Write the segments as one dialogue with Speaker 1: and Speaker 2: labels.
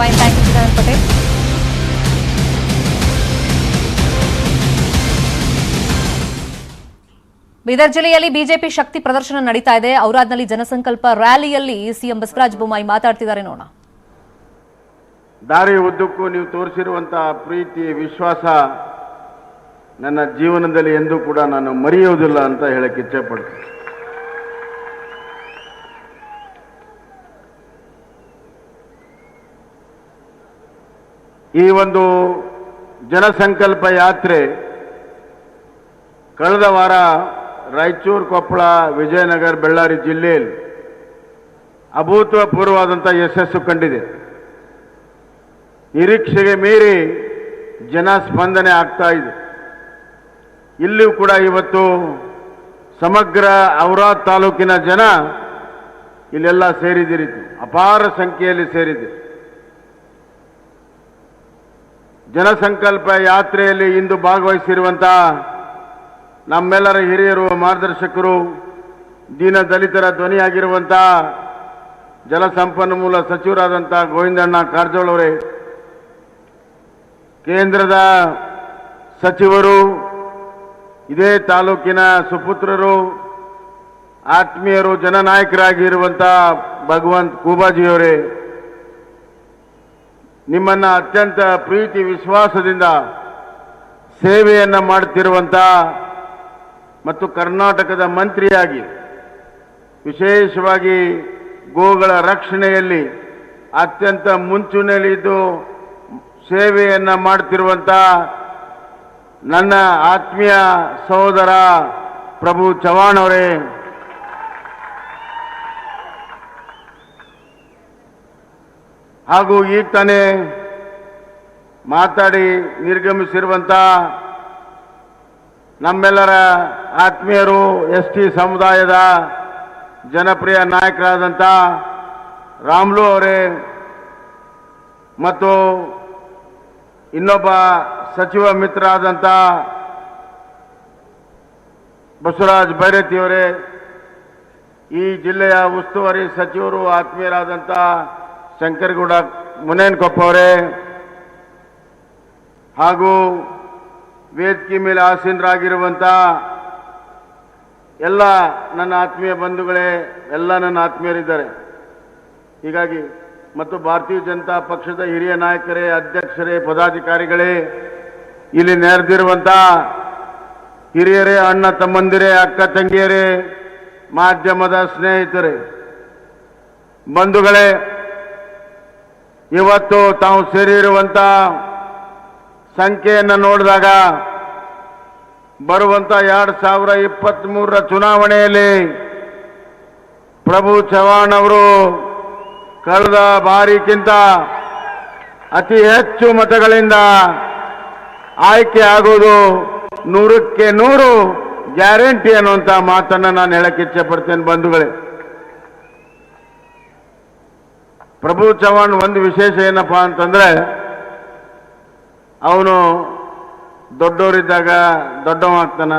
Speaker 1: Fine thank you Chidanand ಕೊಟ್ಟೆ ಬೀದರ್ ಜಿಲ್ಲೆಯಲ್ಲಿ BJP ಶಕ್ತಿ ಪ್ರದರ್ಶನ ನಡೀತಾ ಇದೆ. ಔರಾದ್ನಲ್ಲಿ ಜನಸಂಕಲ್ಪ ರ್ಯಾಲಿಯಲ್ಲಿ ಸಿಎಂ ಬಸವರಾಜ ಬೊಮ್ಮಾಯಿ ಮಾತಾಡ್ತಿದ್ದಾರೆ ನೋಡೋಣ.
Speaker 2: ದಾರಿ ಉದ್ದಕ್ಕೂ ನೀವು ತೋರಿಸಿರುವಂತಹ ಪ್ರೀತಿ, ವಿಶ್ವಾಸ ನನ್ನ ಜೀವನದಲ್ಲಿ ಎಂದೂ ಕೂಡ ನಾನು ಮರೆಯುವುದಿಲ್ಲ ಅಂತ ಹೇಳಕ್ಕೆ ಇಚ್ಛೆಪಡ್ತೀನಿ ಈ ಒಂದು ಜನಸಂಕಲ್ಪ ಯಾತ್ರೆ ಕಳೆದ ವಾರ ರಾಯಚೂರು, ಕೊಪ್ಪಳ, ವಿಜಯನಗರ, ಬಳ್ಳಾರಿ ಜಿಲ್ಲೆಯಲ್ಲಿ ಅಭೂತಪೂರ್ವವಾದಂಥ ಯಶಸ್ಸು ಕಂಡಿದೆ. ನಿರೀಕ್ಷೆಗೆ ಮೀರಿ ಜನ ಸ್ಪಂದನೆ ಆಗ್ತಾ ಇದೆ. ಇಲ್ಲಿಯೂ ಕೂಡ ಇವತ್ತು ಸಮಗ್ರ ಔರಾದ್ ತಾಲೂಕಿನ ಜನ ಇಲ್ಲೆಲ್ಲ ಸೇರಿದಿರಿತು. ಅಪಾರ ಸಂಖ್ಯೆಯಲ್ಲಿ ಸೇರಿದೆ. ಜನಸಂಕಲ್ಪ ಯಾತ್ರೆಯಲ್ಲಿ ಇಂದು ಭಾಗವಹಿಸಿರುವಂಥ ನಮ್ಮೆಲ್ಲರ ಹಿರಿಯರು, ಮಾರ್ಗದರ್ಶಕರು, ದೀನ ದಲಿತರ ಧ್ವನಿಯಾಗಿರುವಂಥ ಜಲಸಂಪನ್ಮೂಲ ಸಚಿವರಾದಂಥ ಗೋವಿಂದಣ್ಣ ಕಾರಜೋಳ ಅವರೇ, ಕೇಂದ್ರದ ಸಚಿವರು, ಇದೇ ತಾಲೂಕಿನ ಸುಪುತ್ರರು, ಆತ್ಮೀಯರು ಜನನಾಯಕರಾಗಿರುವಂಥ ಭಗವಂತ್ ಕೂಬಾಜಿಯವರೇ ನಿಮ್ಮನ್ನ ಅತ್ಯಂತ ಪ್ರೀತಿ ವಿಶ್ವಾಸದಿಂದ ಸೇವೆಯನ್ನು ಮಾಡುತ್ತಿರುವಂಥ ಮತ್ತು ಕರ್ನಾಟಕದ ಮಂತ್ರಿಯಾಗಿ, ವಿಶೇಷವಾಗಿ ಗೋಗಳ ರಕ್ಷಣೆಯಲ್ಲಿ ಅತ್ಯಂತ ಮುಂಚೂಣಿಯಲ್ಲಿದ್ದು ಸೇವೆಯನ್ನು ಮಾಡ್ತಿರುವಂಥ ನನ್ನ ಆತ್ಮೀಯ ಸಹೋದರ ಪ್ರಭು ಚವಾಣ್ ಅವರೇ ಹಾಗೂ ಈಗ ತಾನೇ ಮಾತಾಡಿ ನಿರ್ಗಮಿಸಿರುವಂಥ ನಮ್ಮೆಲ್ಲರ ಆತ್ಮೀಯರು ಎಸ್ ಟಿ ಸಮುದಾಯದ ಜನಪ್ರಿಯ ನಾಯಕರಾದಂಥ ರಾಮ್ಲು ಅವರೇ ಮತ್ತು ಇನ್ನೊಬ್ಬ ಸಚಿವ ಮಿತ್ರ ಆದಂಥ ಬಸವರಾಜ್ ಬೈರತಿಯವರೇ, ಈ ಜಿಲ್ಲೆಯ ಉಸ್ತುವಾರಿ ಸಚಿವರು ಆತ್ಮೀಯರಾದಂಥ ಶಂಕರಗೌಡ, ಮುನೇನ್ಕೊಪ್ಪ ಅವರೇ, ಹಾಗೂ ವೇದಿಕೆ ಮೇಲೆ ಆಸೀನರಾಗಿರುವಂಥ ಎಲ್ಲ ನನ್ನ ಆತ್ಮೀಯ ಬಂಧುಗಳೇ, ಎಲ್ಲ ನನ್ನ ಆತ್ಮೀಯರಿದ್ದಾರೆ. ಹೀಗಾಗಿ ಮತ್ತು ಭಾರತೀಯ ಜನತಾ ಪಕ್ಷದ ಹಿರಿಯ ನಾಯಕರೇ, ಅಧ್ಯಕ್ಷರೇ, ಪದಾಧಿಕಾರಿಗಳೇ, ಇಲ್ಲಿ ನೆರೆದಿರುವಂಥ ಹಿರಿಯರೇ, ಅಣ್ಣ ತಮ್ಮಂದಿರೇ, ಅಕ್ಕ ತಂಗಿಯರೇ, ಮಾಧ್ಯಮದ ಸ್ನೇಹಿತರೇ, ಬಂಧುಗಳೇ ಇವತ್ತು ತಾವು ಸೇರಿರುವಂಥ ಸಂಖ್ಯೆಯನ್ನು ನೋಡಿದಾಗ ಬರುವಂತ ಎರಡು ಸಾವಿರ ಇಪ್ಪತ್ತ್ಮೂರರ ಚುನಾವಣೆಯಲ್ಲಿ ಪ್ರಭು ಚವ್ಹಾಣ್ ಅವರು ಕಳೆದ ಬಾರಿಗಿಂತ ಅತಿ ಹೆಚ್ಚು ಮತಗಳಿಂದ ಆಯ್ಕೆ ಆಗುವುದು ನೂರಕ್ಕೆ ನೂರು ಗ್ಯಾರಂಟಿ ಅನ್ನುವಂಥ ಮಾತನ್ನು ನಾನು ಹೇಳಕ್ಕೆ ಇಚ್ಛೆ ಪಡ್ತೇನೆ ಬಂಧುಗಳೇ. ಪ್ರಭು ಚವಾಣ್ ಒಂದು ವಿಶೇಷ ಏನಪ್ಪ ಅಂತಂದ್ರೆ, ಅವನು ದೊಡ್ಡವರಿದ್ದಾಗ ದೊಡ್ಡವಾಗ್ತಾನ,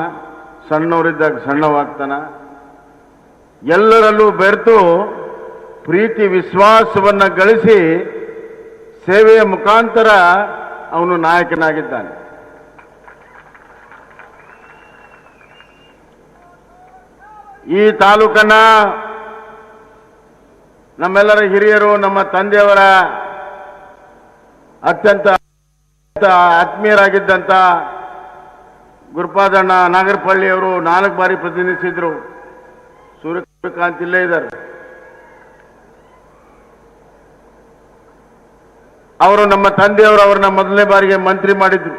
Speaker 2: ಸಣ್ಣವರಿದ್ದಾಗ ಸಣ್ಣವಾಗ್ತಾನ. ಎಲ್ಲರಲ್ಲೂ ಬೆರೆತು ಪ್ರೀತಿ, ವಿಶ್ವಾಸವನ್ನು ಗಳಿಸಿ ಸೇವೆಯ ಮುಖಾಂತರ ಅವನು ನಾಯಕನಾಗಿದ್ದಾನೆ. ಈ ತಾಲೂಕನ್ನ ನಮ್ಮೆಲ್ಲರ ಹಿರಿಯರು, ನಮ್ಮ ತಂದೆಯವರ ಅತ್ಯಂತ ಆತ್ಮೀಯರಾಗಿದ್ದಂಥ ಗುರುಪಾದಣ್ಣ ನಾಗರಪಳ್ಳಿಯವರು ನಾಲ್ಕು ಬಾರಿ ಪ್ರತಿನಿಧಿಸಿದ್ರು. ಸೂರ್ಯಕಾಂತ್ ಇಲ್ಲೇ ಇದ್ದಾರೆ. ಅವರು ನಮ್ಮ ತಂದೆಯವರು ಅವ್ರನ್ನ ಮೊದಲನೇ ಬಾರಿಗೆ ಮಂತ್ರಿ ಮಾಡಿದ್ರು.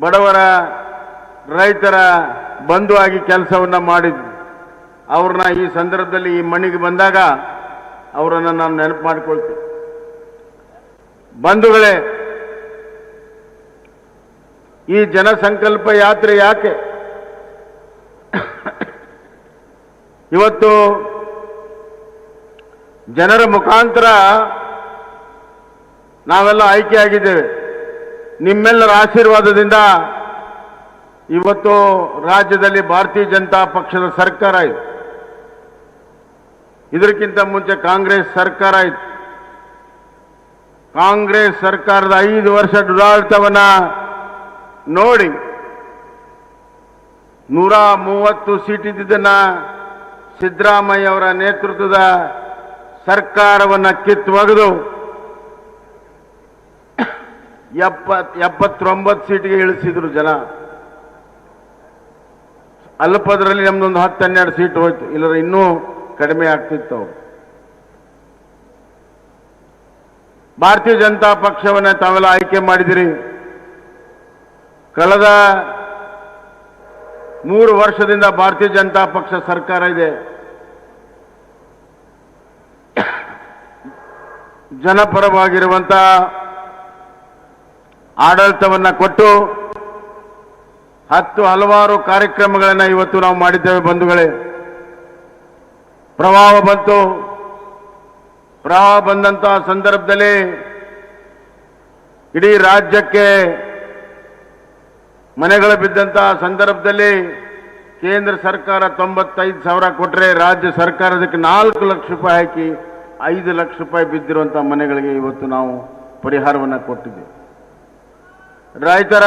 Speaker 2: ಬಡವರ, ರೈತರ ಬಂಧು ಆಗಿ ಕೆಲಸವನ್ನ ಮಾಡಿದ್ರು. ಅವ್ರನ್ನ ಈ ಸಂದರ್ಭದಲ್ಲಿ ಈ ಮಣ್ಣಿಗೆ ಬಂದಾಗ ಅವರನ್ನು ನಾನು ನೆನಪು ಮಾಡಿಕೊಳ್ತೀನಿ. ಬಂಧುಗಳೇ, ಈ ಜನಸಂಕಲ್ಪ ಯಾತ್ರೆ ಯಾಕೆ? ಇವತ್ತು ಜನರ ಮುಖಾಂತರ ನಾವೆಲ್ಲ ಆಯ್ಕೆಯಾಗಿದ್ದೇವೆ. ನಿಮ್ಮೆಲ್ಲರ ಆಶೀರ್ವಾದದಿಂದ ಇವತ್ತು ರಾಜ್ಯದಲ್ಲಿ ಭಾರತೀಯ ಜನತಾ ಪಕ್ಷದ ಸರ್ಕಾರ ಇದೆ. ಇದಕ್ಕಿಂತ ಮುಂಚೆ ಕಾಂಗ್ರೆಸ್ ಸರ್ಕಾರ ಇತ್ತು. ಕಾಂಗ್ರೆಸ್ ಸರ್ಕಾರದ ಐದು ವರ್ಷ ದುರಾಡಳಿತವನ್ನ ನೋಡಿ ನೂರ ಮೂವತ್ತು ಸೀಟ್ ಇದ್ದಿದ್ದನ್ನ ಸಿದ್ದರಾಮಯ್ಯ ಅವರ ನೇತೃತ್ವದ ಸರ್ಕಾರವನ್ನ ಕಿತ್ತೊಗೆದು ಎಪ್ಪತ್, ಎಪ್ಪತ್ತೊಂಬತ್ತು ಸೀಟಿಗೆ ಇಳಿಸಿದ್ರು ಜನ. ಅಲ್ಪದರಲ್ಲಿ ನಮ್ದೊಂದು ಹತ್ತು ಹನ್ನೆರಡು ಸೀಟ್ ಹೋಯ್ತು. ಇಲ್ಲರ ಇನ್ನೂ ಕಡಿಮೆ ಆಗ್ತಿತ್ತು. ಭಾರತೀಯ ಜನತಾ ಪಕ್ಷವನ್ನ ತಾವೆಲ್ಲ ಆಯ್ಕೆ ಮಾಡಿದಿರಿ. ಕಳೆದ ಮೂರು ವರ್ಷದಿಂದ ಭಾರತೀಯ ಜನತಾ ಪಕ್ಷ ಸರ್ಕಾರ ಇದೆ. ಜನಪರವಾಗಿರುವಂತ ಆಡಳಿತವನ್ನ ಕೊಟ್ಟು ಹತ್ತು ಹಲವಾರು ಕಾರ್ಯಕ್ರಮಗಳನ್ನು ಇವತ್ತು ನಾವು ಮಾಡಿದ್ದೇವೆ ಬಂಧುಗಳೇ. ಪ್ರವಾಹ ಬಂತು. ಪ್ರವಾಹ ಬಂದಂತಹ ಸಂದರ್ಭದಲ್ಲಿ ಇಡೀ ರಾಜ್ಯಕ್ಕೆ ಮನೆಗಳು ಬಿದ್ದಂತಹ ಸಂದರ್ಭದಲ್ಲಿ ಕೇಂದ್ರ ಸರ್ಕಾರ ತೊಂಬತ್ತೈದು ಸಾವಿರ ಕೊಟ್ಟರೆ ರಾಜ್ಯ ಸರ್ಕಾರ ಅದಕ್ಕೆ ನಾಲ್ಕು ಲಕ್ಷ ರೂಪಾಯಿ ಹಾಕಿ ಐದು ಲಕ್ಷ ರೂಪಾಯಿ ಬಿದ್ದಿರುವಂಥ ಮನೆಗಳಿಗೆ ಇವತ್ತು ನಾವು ಪರಿಹಾರವನ್ನು ಕೊಟ್ಟಿದ್ದೇವೆ. ರೈತರ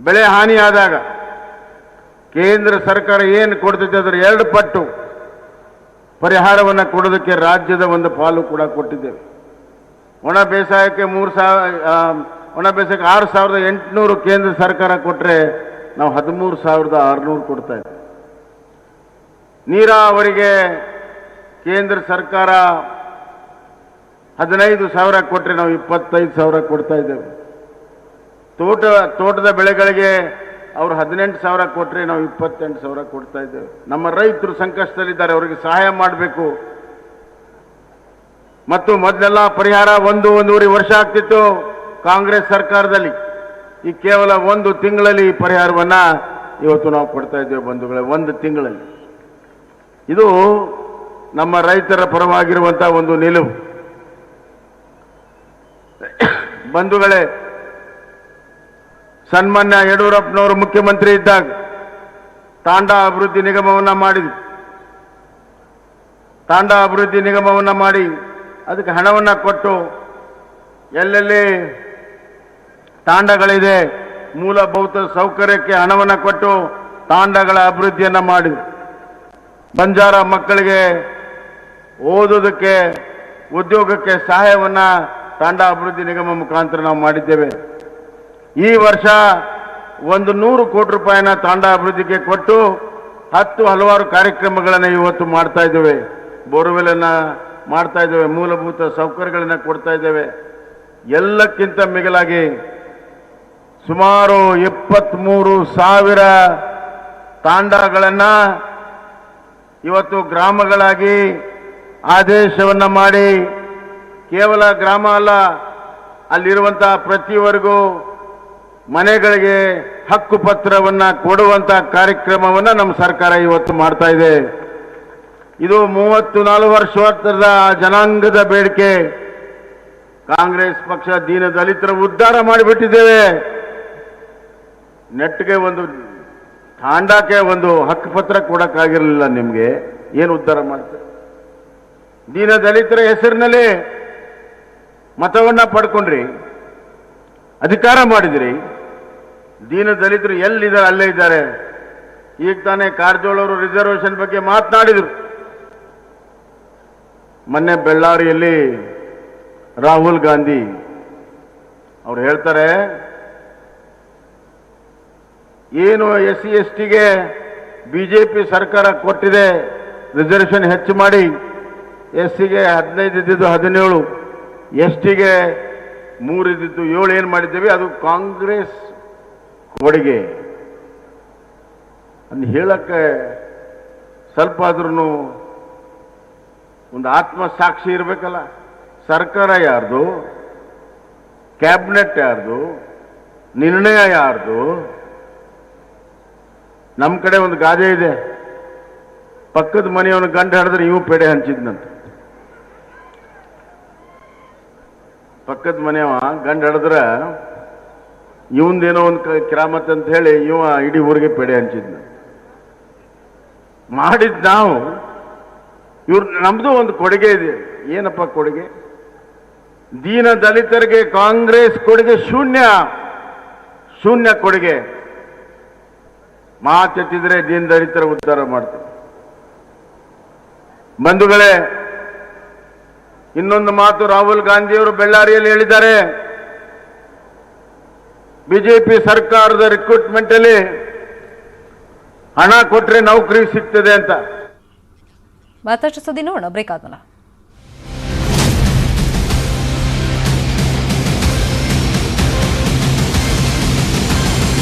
Speaker 2: ಬೆಳೆ ಹಾನಿಯಾದಾಗ ಕೇಂದ್ರ ಸರ್ಕಾರ ಏನು ಕೊಡ್ತೈತೆ ಅದರ ಎರಡು ಪಟ್ಟು ಪರಿಹಾರವನ್ನು ಕೊಡೋದಕ್ಕೆ ರಾಜ್ಯದ ಒಂದು ಪಾಲು ಕೂಡ ಕೊಟ್ಟಿದ್ದೇವೆ ಒಣ ಬೇಸಾಯಕ್ಕೆ ಮೂರು ಸಾವಿರ ಒಣ ಬೇಸಾಯಕ್ಕೆ ಆರು ಸಾವಿರದ ಎಂಟುನೂರು ಕೇಂದ್ರ ಸರ್ಕಾರ ಕೊಟ್ಟರೆ ನಾವು ಹದಿಮೂರು ಸಾವಿರದ ಆರುನೂರು ಕೊಡ್ತಾ ಇದ್ದೀವಿ ನೀರಾವರಿಗೆ ಕೇಂದ್ರ ಸರ್ಕಾರ ಹದಿನೈದು ಸಾವಿರ ಕೊಟ್ಟರೆ ನಾವು ಇಪ್ಪತ್ತೈದು ಸಾವಿರ ಕೊಡ್ತಾ ಇದ್ದೇವೆ. ತೋಟ, ತೋಟದ ಬೆಳೆಗಳಿಗೆ ಅವರು ಹದಿನೆಂಟು ಸಾವಿರ ಕೊಟ್ಟರೆ ನಾವು ಇಪ್ಪತ್ತೆಂಟು ಸಾವಿರ ಕೊಡ್ತಾ ಇದ್ದೇವೆ. ನಮ್ಮ ರೈತರು ಸಂಕಷ್ಟದಲ್ಲಿದ್ದಾರೆ, ಅವರಿಗೆ ಸಹಾಯ ಮಾಡಬೇಕು. ಮತ್ತು ಮೊದಲೆಲ್ಲ ಪರಿಹಾರ ಒಂದು, ಒಂದೂವರೆ ವರ್ಷ ಆಗ್ತಿತ್ತು ಕಾಂಗ್ರೆಸ್ ಸರ್ಕಾರದಲ್ಲಿ. ಈ ಕೇವಲ ಒಂದು ತಿಂಗಳಲ್ಲಿ ಈ ಪರಿಹಾರವನ್ನು ಇವತ್ತು ನಾವು ಕೊಡ್ತಾ ಇದ್ದೇವೆ ಬಂಧುಗಳೇ, ಒಂದು ತಿಂಗಳಲ್ಲಿ. ಇದು ನಮ್ಮ ರೈತರ ಪರವಾಗಿರುವಂತಹ ಒಂದು ನಿಲುವು. ಬಂಧುಗಳೇ ಸನ್ಮಾನ್ಯ ಯಡಿಯೂರಪ್ಪನವರು ಮುಖ್ಯಮಂತ್ರಿ ಇದ್ದಾಗ ತಾಂಡಾ ಅಭಿವೃದ್ಧಿ ನಿಗಮವನ್ನ ಮಾಡಿದ್ರು. ತಾಂಡಾ ಅಭಿವೃದ್ಧಿ ನಿಗಮವನ್ನ ಮಾಡಿ ಅದಕ್ಕೆ ಹಣವನ್ನ ಕೊಟ್ಟು ಎಲ್ಲೆಲ್ಲಿ ತಾಂಡಗಳಿದೆ ಮೂಲಭೂತ ಸೌಕರ್ಯಕ್ಕೆ ಹಣವನ್ನ ಕೊಟ್ಟು ತಾಂಡಗಳ ಅಭಿವೃದ್ಧಿಯನ್ನ ಮಾಡಿ ಬಂಜಾರ ಮಕ್ಕಳಿಗೆ ಓದೋದಕ್ಕೆ, ಉದ್ಯೋಗಕ್ಕೆ ಸಹಾಯವನ್ನ ತಾಂಡಾ ಅಭಿವೃದ್ಧಿ ನಿಗಮ ಮುಖಾಂತರ ನಾವು ಮಾಡಿದ್ದೇವೆ. ಈ ವರ್ಷ ಒಂದು ನೂರು ಕೋಟಿ ರೂಪಾಯಿನ ತಾಂಡ ಅಭಿವೃದ್ಧಿಗೆ ಕೊಟ್ಟು ಹತ್ತು ಹಲವಾರು ಕಾರ್ಯಕ್ರಮಗಳನ್ನು ಇವತ್ತು ಮಾಡ್ತಾ ಇದ್ದೇವೆ. ಬೋರ್ವೆಲ್ ಅನ್ನ ಮಾಡ್ತಾ ಇದ್ದೇವೆ, ಮೂಲಭೂತ ಸೌಕರ್ಯಗಳನ್ನು ಕೊಡ್ತಾ ಇದ್ದೇವೆ. ಎಲ್ಲಕ್ಕಿಂತ ಮಿಗಿಲಾಗಿ ಸುಮಾರು ಇಪ್ಪತ್ತ್ಮೂರು ಸಾವಿರ ತಾಂಡಗಳನ್ನ ಇವತ್ತು ಗ್ರಾಮಗಳಾಗಿ ಆದೇಶವನ್ನ ಮಾಡಿ ಕೇವಲ ಗ್ರಾಮ ಅಲ್ಲ, ಅಲ್ಲಿರುವಂತಹ ಪ್ರತಿಯವರೆಗೂ ಮನೆಗಳಿಗೆ ಹಕ್ಕು ಪತ್ರವನ್ನ ಕೊಡುವಂತ ಕಾರ್ಯಕ್ರಮವನ್ನ ನಮ್ಮ ಸರ್ಕಾರ ಇವತ್ತು ಮಾಡ್ತಾ ಇದೆ. ಇದು ಮೂವತ್ತು ನಾಲ್ಕು ವರ್ಷದ ಜನಾಂಗದ ಬೇಡಿಕೆ. ಕಾಂಗ್ರೆಸ್ ಪಕ್ಷ ದೀನ ದಲಿತರ ಉದ್ಧಾರ ಮಾಡಿಬಿಟ್ಟಿದ್ದೇವೆ. ನೆಟ್ಗೆ ಒಂದು ತಾಂಡಕ್ಕೆ ಒಂದು ಹಕ್ಕು ಪತ್ರ ಕೊಡೋಕ್ಕಾಗಿರಲಿಲ್ಲ ನಿಮಗೆ. ಏನು ಉದ್ಧಾರ ಮಾಡ್ತಾರೆ? ದೀನ ದಲಿತರ ಹೆಸರಿನಲ್ಲಿ ಮತವನ್ನ ಪಡ್ಕೊಂಡ್ರಿ. ಅಧಿಕಾರ ಮಾಡಿದಿರಿ. ದೀನ ದಲಿತರು ಎಲ್ಲಿದ್ದಾರೆ ಅಲ್ಲೇ ಇದ್ದಾರೆ. ಈಗ ತಾನೇ ಕಾರಜೋಳ ಅವರು ರಿಸರ್ವೇಶನ್ ಬಗ್ಗೆ ಮಾತನಾಡಿದರು. ಮೊನ್ನೆ ಬೆಳ್ಳಾರಿಯಲ್ಲಿ ರಾಹುಲ್ ಗಾಂಧಿ ಅವ್ರು ಹೇಳ್ತಾರೆ, ಏನು ಎಸ್ ಸಿ ಎಸ್ ಟಿಗೆ ಬಿಜೆಪಿ ಸರ್ಕಾರ ಕೊಟ್ಟಿದೆ ರಿಸರ್ವೇಷನ್ ಹೆಚ್ಚು ಮಾಡಿ. ಎಸ್ ಸಿಗೆ ಹದಿನೈದು ಇದ್ದಿದ್ದು ಹದಿನೇಳು ಎಸ್ ಟಿಗೆ ಮೂರು ಇದ್ದಿದ್ದು ಏಳು ಏನು ಮಾಡಿದ್ದೇವೆ? ಅದು ಕಾಂಗ್ರೆಸ್ ಕೊಡುಗೆ ಅನ್ನು ಹೇಳಕ್ಕೆ ಸ್ವಲ್ಪ ಆದ್ರೂ ಒಂದು ಆತ್ಮಸಾಕ್ಷಿ ಇರಬೇಕಲ್ಲ. ಸರ್ಕಾರ ಯಾರ್ದು? ಕ್ಯಾಬಿನೆಟ್ ಯಾರ್ದು? ನಿರ್ಣಯ ಯಾರ್ದು? ನಮ್ಮ ಕಡೆ ಒಂದು ಗಾದೆ ಇದೆ. ಪಕ್ಕದ ಮನೆಯವನು ಗಂಡ ಹಿಡಿದ್ರೆ ಇವು ಪೇಡೆ ಹಂಚಿದ್ನಂತ. ಪಕ್ಕದ ಮನೆಯವ ಗಂಡ ಹಿಡಿದ್ರ ಇವಂದೇನೋ ಒಂದು ಕಿರಾಮತ್ ಅಂತ ಹೇಳಿ ಇವ ಇಡೀ ಊರಿಗೆ ಪೆಡೆ ಹಂಚಿದ್ನ. ಮಾಡಿದ್ ನಾವು, ಇವ್ರ ನಮ್ದು ಒಂದು ಕೊಡುಗೆ ಇದೆ. ಏನಪ್ಪ ಕೊಡುಗೆ? ದೀನ ದಲಿತರಿಗೆ ಕಾಂಗ್ರೆಸ್ ಕೊಡುಗೆ ಶೂನ್ಯ. ಶೂನ್ಯ ಕೊಡುಗೆ. ಮಾತೆತ್ತಿದ್ರೆ ದೀನ ದಲಿತರ ಉದ್ಧಾರ ಮಾಡ್ತೀವಿ ಬಂಧುಗಳೇ, ಇನ್ನೊಂದು ಮಾತು ರಾಹುಲ್ ಗಾಂಧಿಯವರು ಬೆಳ್ಳಾರಿಯಲ್ಲಿ ಹೇಳಿದ್ದಾರೆ. ಬಿಜೆಪಿ ಸರ್ಕಾರದ ರಿಕ್ರೂಟ್ಮೆಂಟ್ ಅಲ್ಲಿ ಹಣ ಕೊಟ್ರೆ ನೌಕರಿ ಸಿಗ್ತದೆ ಅಂತ.
Speaker 1: ಮತ್ತಷ್ಟು ಸುದ್ದಿ ನೋಡೋಣ. ಬ್ರೇಕ್